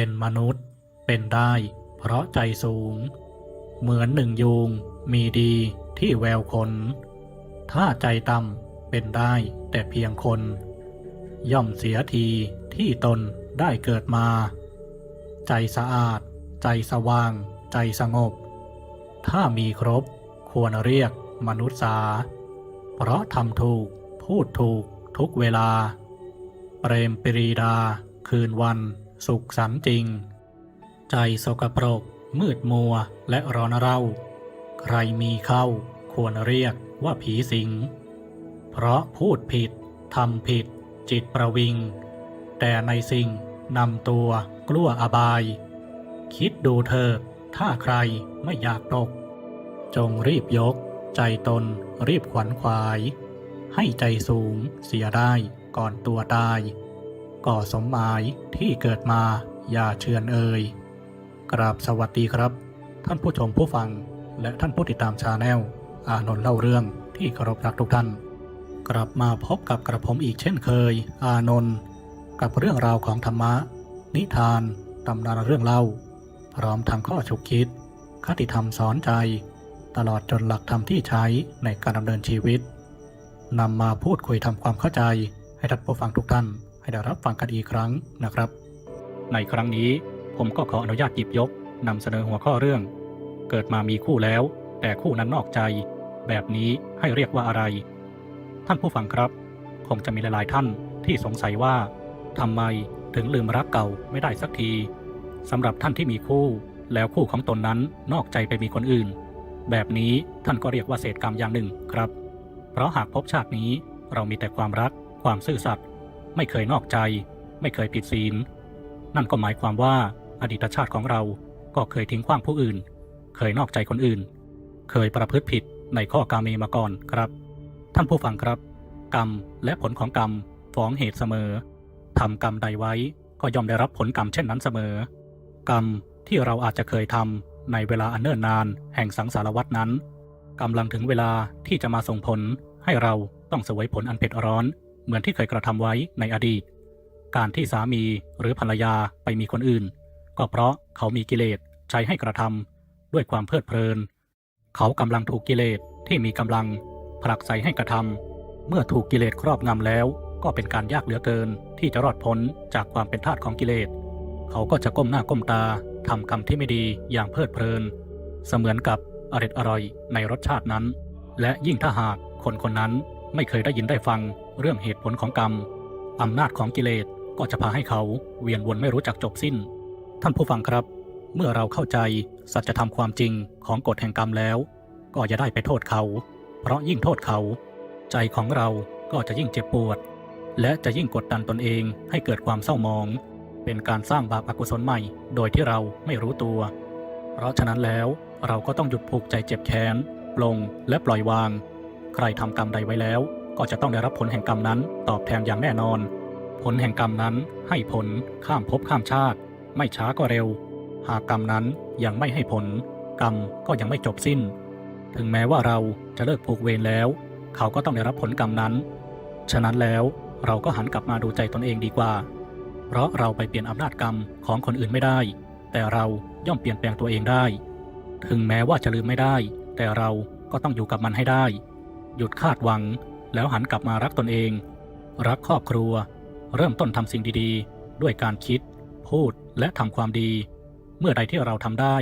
เป็นมนุษย์ เป็นได้เพราะใจสูง เหมือนหนึ่งยูงมีดีที่แววคน ถ้าใจต่ำเป็นได้แต่เพียงคน ย่อมเสียทีที่ตนได้เกิดมา ใจสะอาด ใจสว่าง ใจสงบ ถ้ามีครบควรเรียกมนุษย์สา เพราะทำถูก พูดถูกทุกเวลา เปรมปรีดา คืนวัน สุขสันจริง ใจสกปรก มืดมัวและร้อนเร่า ใครมีเข้าควรเรียกว่าผีสิง เพราะพูดผิดทำผิด จิตประวิง แต่ในสิ่งนำตัวกลัวอบาย คิดดูเถิดถ้าใครไม่อยากตก จงรีบยก ใจตนรีบขวัญขวาย ให้ใจสูงเสียได้ก่อนตัวตาย ก่อสมหมายที่เกิดมาอย่าเชือนเอ่ยกราบสวัสดีครับ ท่านผู้ชมผู้ฟัง และท่านผู้ติดตามชาแนลอานนท์เล่าเรื่องที่เคารพรักทุกท่าน กลับมาพบกับกระผมอีกเช่นเคย อานนท์กับเรื่องราวของธรรมะ นิทานตำนานเรื่องเล่า พร้อมทางข้อฉุกคิด คติธรรมสอนใจ ตลอดจนหลักธรรมที่ใช้ในการดำเนินชีวิตนำมาพูดคุยทำความเข้าใจให้ท่านผู้ฟังทุกท่าน ให้ได้รับฟังกันอีกครั้งนะครับ ในครั้งนี้ผมก็ขออนุญาตหยิบยกนำเสนอหัวข้อเรื่อง เกิดมามีคู่แล้ว แต่คู่นั้นนอกใจ แบบนี้ให้เรียกว่าอะไร ท่านผู้ฟังครับ คงจะมีหลายๆท่านที่สงสัยว่าทำไมถึงลืมรักเก่าไม่ได้สักทีสำหรับท่านที่มีคู่ แล้วคู่ของตนนั้นนอกใจไปมีคนอื่น แบบนี้ท่านก็เรียกว่าเศษกรรมอย่างหนึ่งครับ เพราะหากพบชาตินี้เรามีแต่ความรัก ความซื่อสัตย์ ไม่เคยนอกใจ ไม่เคยผิดศีล นั่นก็หมายความว่าอดีตชาติของเราก็เคยทิ้งขว้างผู้อื่น เคยนอกใจคนอื่น เคยประพฤติผิดในข้อกาเมมาก่อนครับ ท่านผู้ฟังครับ กรรมและผลของกรรมฟ้องเหตุเสมอทำกรรมใดไว้ก็ย่อมได้รับผลกรรมเช่นนั้นเสมอ กรรมที่เราอาจจะเคยทำในเวลาอันเนิ่นนานแห่งสังสารวัตนั้นกำลังถึงเวลาที่จะมาส่งผลให้เราต้องเสวยผลอันเผ็ดร้อน เหมือนที่เคยกระทำไว้ในอดีต การที่สามีหรือภรรยาไปมีคนอื่น ก็เพราะเขามีกิเลสใช้ให้กระทำด้วยความเพลิดเพลิน เขากำลังถูกกิเลสที่มีกำลังผลักไสให้กระทำเมื่อถูกกิเลสครอบงำแล้ว ก็เป็นการยากเหลือเกินที่จะรอดพ้นจากความเป็นทาสของกิเลส เขาก็จะก้มหน้าก้มตาทำกรรมที่ไม่ดีอย่างเพลิดเพลิน เสมือนกับอร็ดอร่อยในรสชาตินั้น และยิ่งถ้าหากคนคนนั้นไม่เคยได้ยินได้ฟัง เรื่องเหตุผลของกรรม อำนาจของกิเลสก็จะพาให้เขาเวียนวนไม่รู้จักจบสิ้น ท่านผู้ฟังครับ เมื่อเราเข้าใจสัจธรรมความจริงของกฎแห่งกรรมแล้ว ก็อย่าได้ไปโทษเขา เพราะยิ่งโทษเขา ใจของเราก็จะยิ่งเจ็บปวด และจะยิ่งกดดันตนเองให้เกิดความเศร้าหมอง เป็นการสร้างบาปอกุศลใหม่ โดยที่เราไม่รู้ตัว เพราะฉะนั้นแล้วเราก็ต้องหยุดผูกใจเจ็บแค้น ปลงและปล่อยวาง ใครทำกรรมใดไว้แล้ว ก็จะต้องได้รับผลแห่งกรรมนั้น ตอบแทนอย่างแน่นอน ผลแห่งกรรมนั้นให้ผลข้ามภพข้ามชาติ ไม่ช้าก็เร็ว หากกรรมนั้นยังไม่ให้ผล กรรมก็ยังไม่จบสิ้น ถึงแม้ว่าเราจะเลิกผูกเวรแล้ว เขาก็ต้องได้รับผลกรรมนั้น ฉะนั้นแล้วเราก็หันกลับมาดูใจตนเองดีกว่า เพราะเราไปเปลี่ยนอำนาจกรรมของคนอื่นไม่ได้ แต่เราย่อมเปลี่ยนแปลงตัวเองได้ ถึงแม้ว่าจะลืมไม่ได้ แต่เราก็ต้องอยู่กับมันให้ได้ หยุดคาดหวัง แล้วหันกลับมารักตนเอง รักครอบครัว เริ่มต้นทำสิ่งดีๆ ด้วยการคิด พูดและทำความดี เมื่อใดที่เราทำได้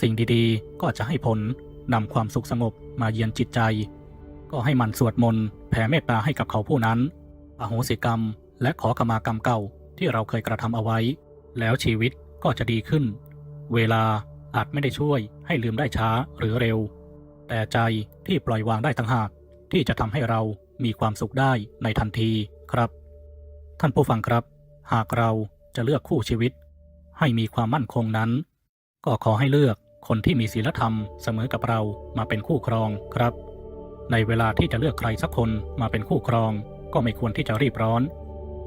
สิ่งดีๆ ก็จะให้ผลนำความสุขสงบมาเยือนจิตใจ ก็ให้มันสวดมนต์แผ่เมตตาให้กับเขาผู้นั้นอโหสิกรรม และขอขมากรรมเก่าที่เราเคยกระทำเอาไว้ แล้วชีวิตก็จะดีขึ้น เวลาอาจไม่ได้ช่วยให้ลืมได้ช้าหรือเร็ว แต่ใจที่ปล่อยวางได้ต่างหากที่จะทำให้เรา มีความสุขได้ในทันทีครับ ท่านผู้ฟังครับ หากเราจะเลือกคู่ชีวิต ให้มีความมั่นคงนั้น ก็ขอให้เลือกคนที่มีศีลธรรมเสมอกับเรามาเป็นคู่ครองครับ ในเวลาที่จะเลือกใครสักคนมาเป็นคู่ครอง ก็ไม่ควรที่จะรีบร้อน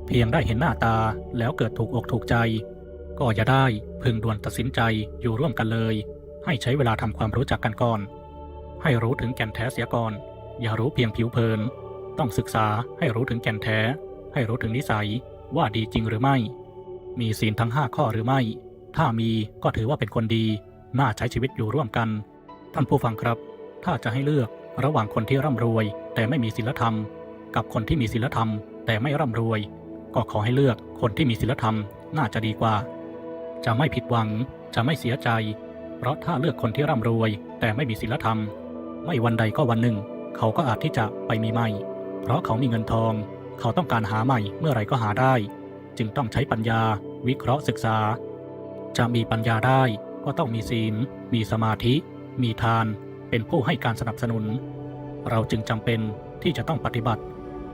เพียงได้เห็นหน้าตาแล้วเกิดถูกอกถูกใจ ก็อย่าได้พึงด่วนตัดสินใจอยู่ร่วมกันเลย ให้ใช้เวลาทำความรู้จักกันก่อน ให้รู้ถึงแก่นแท้เสียก่อน อย่ารู้เพียงผิวเผิน ต้องศึกษาให้รู้ถึงแก่นแท้ ให้รู้ถึงนิสัยว่าดีจริงหรือไม่ มีศีลทั้งห้าข้อหรือไม่ ถ้ามีก็ถือว่าเป็นคนดี น่าใช้ชีวิตอยู่ร่วมกัน ท่านผู้ฟังครับ ถ้าจะให้เลือกระหว่างคนที่ร่ำรวย แต่ไม่มีศีลธรรม กับคนที่มีศีลธรรม แต่ไม่ร่ำรวย ก็ขอให้เลือกคนที่มีศีลธรรมน่าจะดีกว่า จะไม่ผิดหวัง จะไม่เสียใจ เพราะถ้าเลือกคนที่ร่ำรวย แต่ไม่มีศีลธรรม ไม่วันใดก็วันหนึ่ง เขาก็อาจที่จะไปมีใหม่ เพราะเขามีเงินทอง เขาต้องการหาใหม่เมื่อไรก็หาได้ จึงต้องใช้ปัญญา วิเคราะห์ศึกษา จะมีปัญญาได้ก็ต้องมีศีล มีสมาธิ มีทาน เป็นผู้ให้การสนับสนุน เราจึงจำเป็นที่จะต้องปฏิบัติ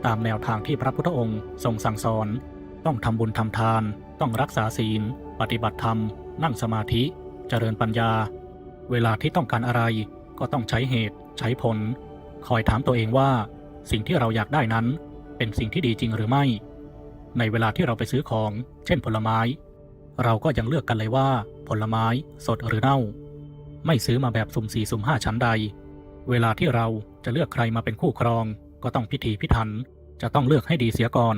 ตามแนวทางที่พระพุทธองค์ทรงสั่งสอน ต้องทำบุญทำทาน ต้องรักษาศีล ปฏิบัติธรรม นั่งสมาธิ เจริญปัญญา เวลาที่ต้องการอะไรก็ต้องใช้เหตุ ใช้ผล คอยถามตัวเองว่า สิ่งที่เราอยากได้นั้น เป็นสิ่งที่ดีจริงหรือไม่ ในเวลาที่เราไปซื้อของ เช่นผลไม้ เราก็ยังเลือกกันเลยว่า ผลไม้สดหรือเน่า ไม่ซื้อมาแบบสุ่มสี่สุ่มห้าชั้นใด เวลาที่เราจะเลือกใครมาเป็นคู่ครอง ก็ต้องพิถีพิถัน จะต้องเลือกให้ดีเสียก่อน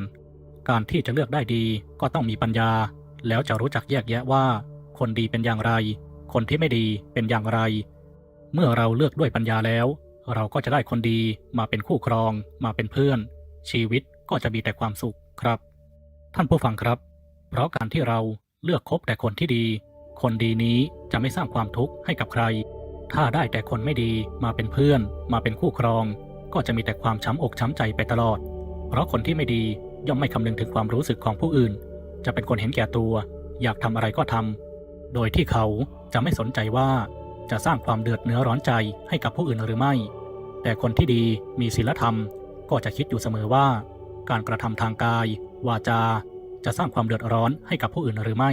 การที่จะเลือกได้ดีก็ต้องมีปัญญา แล้วจะรู้จักแยกแยะว่า คนดีเป็นอย่างไร คนที่ไม่ดีเป็นอย่างไร เมื่อเราเลือกด้วยปัญญาแล้ว เราก็จะได้คนดีมาเป็นคู่ครอง มาเป็นเพื่อน ชีวิตก็จะมีแต่ความสุขครับ ท่านผู้ฟังครับ เพราะการที่เราเลือกคบแต่คนที่ดี คนดีนี้จะไม่สร้างความทุกข์ให้กับใคร ถ้าได้แต่คนไม่ดีมาเป็นเพื่อน มาเป็นคู่ครอง ก็จะมีแต่ความช้ำอกช้ำใจไปตลอด เพราะคนที่ไม่ดีย่อมไม่คำนึงถึงความรู้สึกของผู้อื่น จะเป็นคนเห็นแก่ตัว อยากทำอะไรก็ทำโดยที่เขาจะไม่สนใจว่า จะสร้างความเดือดเนื้อร้อนใจให้กับผู้อื่นหรือไม่ แต่คนที่ดีมีศีลธรรมก็จะคิดอยู่เสมอว่า การกระทำทางกาย วาจา จะสร้างความเดือดร้อนให้กับผู้อื่นหรือไม่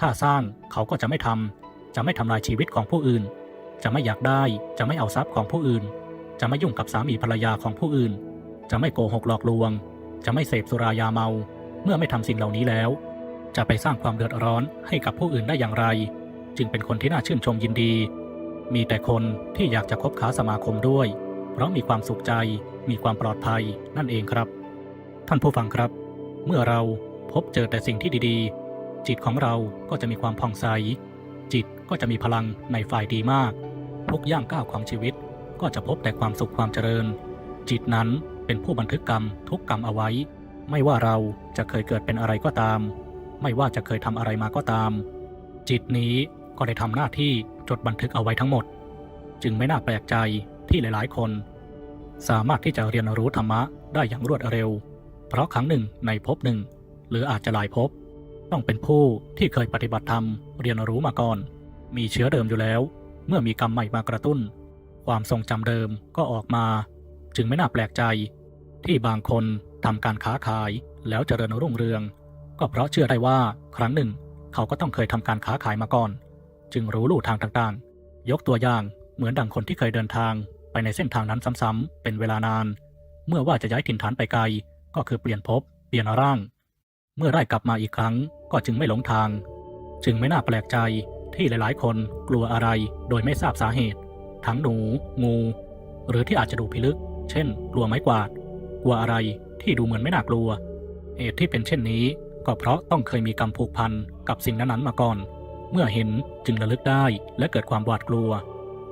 ถ้าสร้างเขาก็จะไม่ทำจะไม่ทำลายชีวิตของผู้อื่น จะไม่อยากได้จะไม่เอาทรัพย์ของผู้อื่น จะไม่ยุ่งกับสามีภรรยาของผู้อื่น จะไม่โกหกหลอกลวง จะไม่เสพสุรายาเมา เมื่อไม่ทำสิ่งเหล่านี้แล้ว จะไปสร้างความเดือดร้อนให้กับผู้อื่นได้อย่างไร จึงเป็นคนที่น่าชื่นชมยินดี มีแต่คนที่อยากจะคบค้าสมาคมด้วย เพราะมีความสุขใจ มีความปลอดภัยนั่นเองครับ ท่านผู้ฟังครับ เมื่อเราพบเจอแต่สิ่งที่ดีๆ จิตของเราก็จะมีความผ่องใส จิตก็จะมีพลังในฝ่ายดีมาก ทุกย่างก้าวของชีวิตก็จะพบแต่ความสุขความเจริญ จิตนั้นเป็นผู้บันทึกกรรมทุกกรรมเอาไว้ ไม่ว่าเราจะเคยเกิดเป็นอะไรก็ตาม ไม่ว่าจะเคยทำอะไรมาก็ตาม จิตนี้ ก็ได้ทำหน้าที่จดบันทึกเอาไว้ทั้งหมด จึงไม่น่าแปลกใจที่หลายๆ คน สามารถที่จะเรียนรู้ธรรมะได้อย่างรวดเร็ว เพราะครั้งหนึ่งในภพหนึ่ง หรืออาจจะหลายภพต้องเป็นผู้ที่เคยปฏิบัติธรรมเรียนรู้มาก่อน มีเชื้อเดิมอยู่แล้ว เมื่อมีกรรมใหม่มากระตุ้น ความทรงจำเดิมก็ออกมา จึงไม่น่าแปลกใจ ที่บางคนทำการค้าขายแล้วเจริญรุ่งเรือง ก็เพราะเชื่อได้ว่าครั้งหนึ่ง เขาก็ต้องเคยทำการค้าขายมาก่อน จึงรู้ลู่ทางต่างๆ ยกตัวอย่างเหมือนดังคนที่เคยเดินทางไปในเส้นทางนั้นซ้ำๆเป็นเวลานาน เมื่อว่าจะย้ายถิ่นฐานไปไกล ก็คือเปลี่ยนภพเปลี่ยนร่าง เมื่อได้กลับมาอีกครั้งก็จึงไม่หลงทาง จึงไม่น่าแปลกใจที่หลายๆ คนกลัวอะไรโดยไม่ทราบสาเหตุ ทั้งหนู งู หรือที่อาจจะดูพิลึก เช่น กลัวไม้กวาด กลัวอะไรที่ดูเหมือนไม่น่ากลัว เหตุที่เป็นเช่นนี้ก็เพราะต้องเคยมีกรรมผูกพันกับสิ่งนั้นๆมาก่อน เมื่อเห็นจึงระลึกได้และเกิดความหวาดกลัว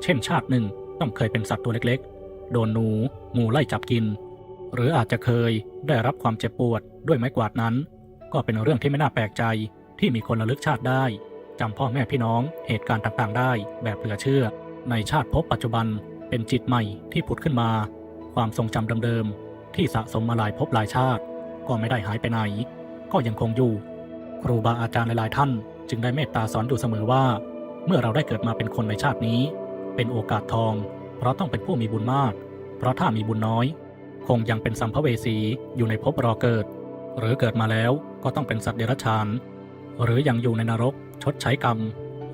เช่นชาติหนึ่งต้องเคยเป็นสัตว์ตัวเล็กๆ โดนหนูงูไล่จับกิน หรืออาจจะเคยได้รับความเจ็บปวดด้วยไม้กวาดนั้น ก็เป็นเรื่องที่ไม่น่าแปลกใจที่มีคนระลึกชาติได้จำพ่อแม่พี่น้องเหตุการณ์ต่างๆ ได้แบบเหลือเชื่อ ในชาติภพปัจจุบันเป็นจิตใหม่ที่ผุดขึ้นมา ความทรงจำเดิมๆที่สะสมมาหลายภพหลายชาติ ก็ไม่ได้หายไปไหน ก็ยังคงอยู่ ครูบาอาจารย์หลายๆท่าน จึงได้เมตตาสอนอยู่เสมอว่า เมื่อเราได้เกิดมาเป็นคนในชาตินี้ เป็นโอกาสทอง เพราะต้องเป็นผู้มีบุญมาก เพราะถ้ามีบุญน้อย คงยังเป็นสัมภเวสีอยู่ในภพรอเกิด หรือเกิดมาแล้วก็ต้องเป็นสัตว์เดรัจฉาน หรือยังอยู่ในนรก ชดใช้กรรม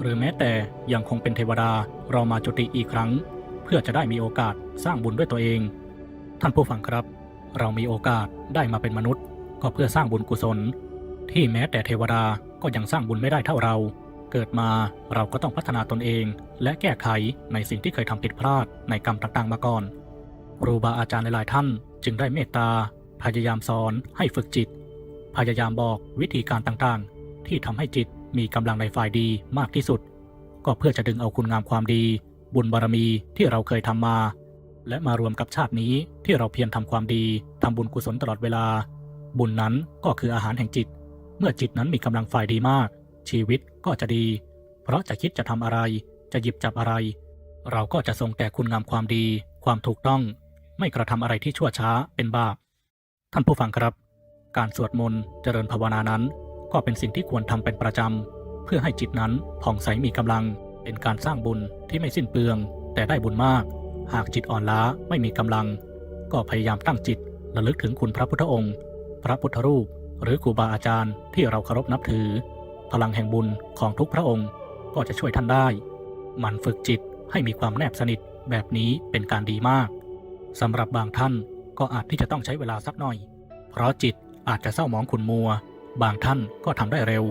หรือแม้แต่ยังคงเป็นเทวดารอมาจุติอีกครั้ง เพื่อจะได้มีโอกาสสร้างบุญด้วยตัวเอง ท่านผู้ฟังครับ เรามีโอกาสได้มาเป็นมนุษย์ ก็เพื่อสร้างบุญกุศล ที่แม้แต่เทวดา ก็ยังสร้างบุญไม่ได้เท่าเรา เกิดมาเราก็ต้องพัฒนาตนเอง และแก้ไขในสิ่งที่เคยทำผิดพลาดในกรรมต่างๆมาก่อนครูบาอาจารย์หลายท่าน จึงได้เมตตา พยายามสอนให้ฝึกจิต พยายามบอกวิธีการต่างๆ ที่ทำให้จิตมีกำลังในฝ่ายดีมากที่สุด ก็เพื่อจะดึงเอาคุณงามความดี บุญบารมีที่เราเคยทำมา และมารวมกับชาตินี้ที่เราเพียรทำความดีทำบุญกุศลตลอดเวลา บุญนั้นก็คืออาหารแห่งจิต มื่อจิตนั้นมีกำลังฝ่ายดีมาก ชีวิตก็จะดี เพราะจะคิดจะทำอะไร จะหยิบจับอะไร เราก็จะทรงแต่คุณงามความดี ความถูกต้อง ไม่กระทำอะไรที่ชั่วช้าเป็นบาป ท่านผู้ฟังครับ การสวดมนต์เจริญภาวนานั้น ก็เป็นสิ่งที่ควรทำเป็นประจำเพื่อให้จิตนั้นผ่องใสมีกำลัง เป็นการสร้างบุญที่ไม่สิ้นเปลือง แต่ได้บุญมาก หากจิตอ่อนล้าไม่มีกำลัง ก็พยายามตั้งจิตระลึกถึงคุณพระพุทธองค์ พระพุทธรูป หรือครูบาอาจารย์ที่เราเคารพนับถือ พลังแห่งบุญของทุกพระองค์ก็จะช่วยท่านได้ มันฝึกจิตให้มีความแนบสนิทแบบนี้เป็นการดีมากสำหรับบางท่านก็อาจที่จะต้องใช้เวลาสักหน่อย เพราะจิตอาจจะเศร้าหมองขุนมัว บางท่านก็ทำได้เร็ว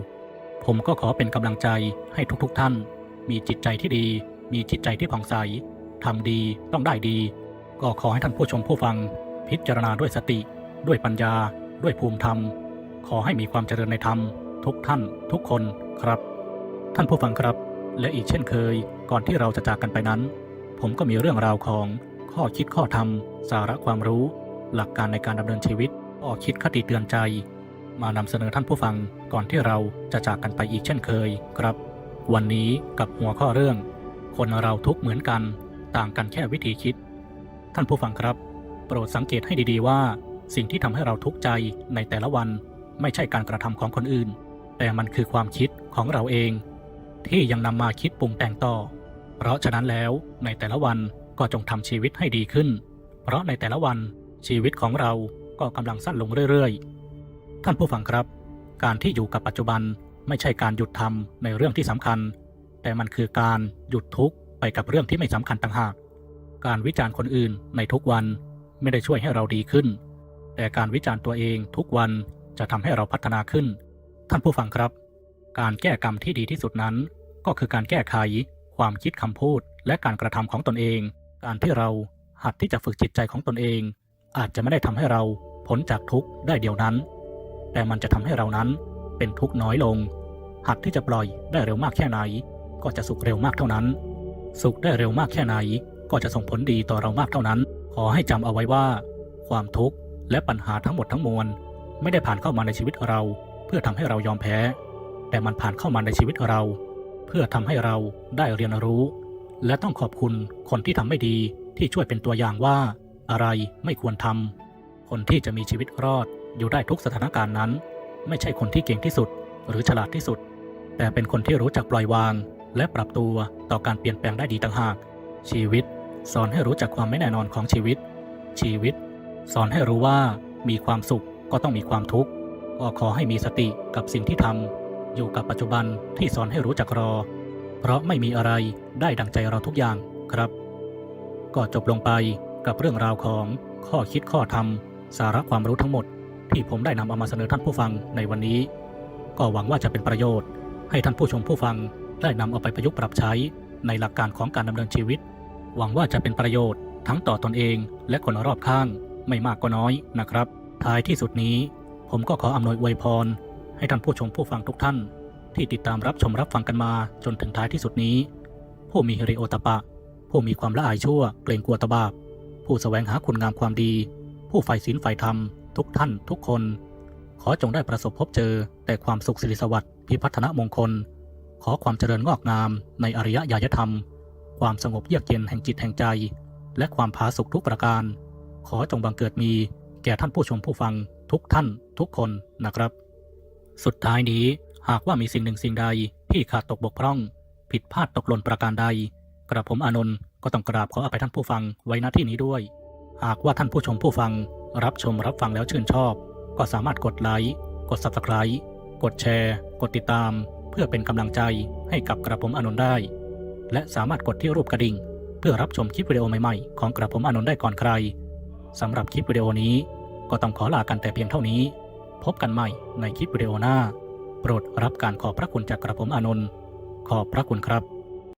ผมก็ขอเป็นกำลังใจให้ทุกๆทท่าน มีจิตใจที่ดี มีจิตใจที่ผ่องใสทำดีต้องได้ดี ก็ขอให้ท่านผู้ชมผู้ฟัง พิจารณาด้วยสติ ด้วยปัญญา ด้วยภูมิธรรม ขอให้มีความเจริญในธรรม ทุกท่านทุกคนครับ ท่านผู้ฟังครับ และอีกเช่นเคย ก่อนที่เราจะจากกันไปนั้น ผมก็มีเรื่องราวของข้อคิดข้อธรรม สาระความรู้ หลักการในการดำเนินชีวิตข้อคิดคติเตือนใจ มานำเสนอท่านผู้ฟังก่อนที่เราจะจากกันไปอีกเช่นเคยครับ วันนี้กับหัวข้อเรื่อง คนเราทุกเหมือนกัน ต่างกันแค่วิธีคิด ท่านผู้ฟังครับ โปรดสังเกตให้ดีๆว่า สิ่งที่ทำให้เราทุกข์ใจในแต่ละวัน ไม่ใช่การกระทำของคนอื่น แต่มันคือความคิดของเราเอง ที่ยังนำมาคิดปรุงแต่งต่อ เพราะฉะนั้นแล้วในแต่ละวันก็จงทำชีวิตให้ดีขึ้น เพราะในแต่ละวันชีวิตของเราก็กำลังสั้นลงเรื่อยๆ ท่านผู้ฟังครับ การที่อยู่กับปัจจุบันไม่ใช่การหยุดทำในเรื่องที่สำคัญ แต่มันคือการหยุดทุกข์ไปกับเรื่องที่ไม่สำคัญต่างหาก การวิจารณ์คนอื่นในทุกวันไม่ได้ช่วยให้เราดีขึ้น แต่การวิจารณ์ตัวเองทุกวัน จะทำให้เราพัฒนาขึ้น ท่านผู้ฟังครับ การแก้กรรมที่ดีที่สุดนั้น ก็คือการแก้ไข ความคิดคำพูด และการกระทำของตนเอง การที่เราหัดที่จะฝึกจิตใจของตนเอง อาจจะไม่ได้ทำให้เราพ้นจากทุกข์ได้เดียวนั้น แต่มันจะทำให้เรานั้นเป็นทุกข์น้อยลง หัดที่จะปล่อยได้เร็วมากแค่ไหน ก็จะสุขเร็วมากเท่านั้น สุขได้เร็วมากแค่ไหน ก็จะส่งผลดีต่อเรามากเท่านั้น ขอให้จำเอาไว้ว่า ความทุกข์และปัญหาทั้งหมดทั้งมวล ไม่ได้ผ่านเข้ามาในชีวิตเรา เพื่อทำให้เรายอมแพ้ แต่มันผ่านเข้ามาในชีวิตเรา เพื่อทำให้เราได้เรียนรู้ และต้องขอบคุณคนที่ทำไม่ดีที่ช่วยเป็นตัวอย่างว่า อะไรไม่ควรทำคนที่จะมีชีวิตรอดอยู่ได้ทุกสถานการณ์นั้น ไม่ใช่คนที่เก่งที่สุด หรือฉลาดที่สุด แต่เป็นคนที่รู้จักปล่อยวาง และปรับตัวต่อการเปลี่ยนแปลงได้ดีต่างหาก ชีวิต สอนให้รู้จักความไม่แน่นอนของชีวิต ชีวิต สอนให้รู้ว่ามีความสุข ก็ต้องมีความทุกข์ ก็ขอให้มีสติกับสิ่งที่ทำอยู่กับปัจจุบันที่สอนให้รู้จักรอ เพราะไม่มีอะไรได้ดังใจเราทุกอย่างครับ ก็จบลงไปกับเรื่องราวของข้อคิดข้อธรรม สาระความรู้ทั้งหมด ที่ผมได้นำเอามาเสนอท่านผู้ฟังในวันนี้ ก็หวังว่าจะเป็นประโยชน์ ให้ท่านผู้ชมผู้ฟังได้นำเอาไปประยุกต์ปรับใช้ในหลักการของการดำเนินชีวิต หวังว่าจะเป็นประโยชน์ทั้งต่อตอนเองและคนรอบข้างไม่มากก็น้อยนะครับ ท้ายที่สุดนี้ ผมก็ขออำนวยอวยพร ให้ท่านผู้ชมผู้ฟังทุกท่าน ที่ติดตามรับชมรับฟังกันมาจนถึงท้ายที่สุดนี้ ผู้มีฮิริโอตปะ ผู้มีความละอายชั่ว เกรงกลัวตบาปผู้แสวงหาคุณงามความดี ผู้ใฝ่ศีลใฝ่ธรรม ทุกท่านทุกคน ขอจงได้ประสบพบเจอ แต่ความสุขสิริสวัสดิ์พิพัฒนมงคล ขอความเจริญงอกงาม ในอริยญาณธรรม ความสงบเยือกเย็นแห่งจิตแห่งใจ และความผาสุกทุกประการ ขอจงบังเกิดมี แก่ท่านผู้ชมผู้ฟังทุกท่านทุกคนนะครับ สุดท้ายนี้หากว่ามีสิ่งหนึ่งสิ่งใดที่ขาดตกบกพร่อง ผิดพลาดตกหล่นประการใด กระผมอานนท์ก็ต้องกราบขออภัยท่านผู้ฟังไว้ณที่นี้ด้วย หากว่าท่านผู้ชมผู้ฟัง รับชมรับฟังแล้วชื่นชอบ ก็สามารถกดไลค์กด Subscribe กดแชร์ กดติดตาม เพื่อเป็นกำลังใจให้กับกระผมอานนท์ได้ และสามารถกดที่รูปกระดิ่ง เพื่อรับชมคลิปวิดีโอใหม่ๆ ของกระผมอานนท์ได้ก่อนใคร สำหรับคลิปวิดีโอนี้ก็ต้องขอลากันแต่เพียงเท่านี้ พบกันใหม่ในคลิปวิดีโอหน้า โปรดรับการขอบพระคุณจากกระผมอานนท์ขอบพระคุณครับ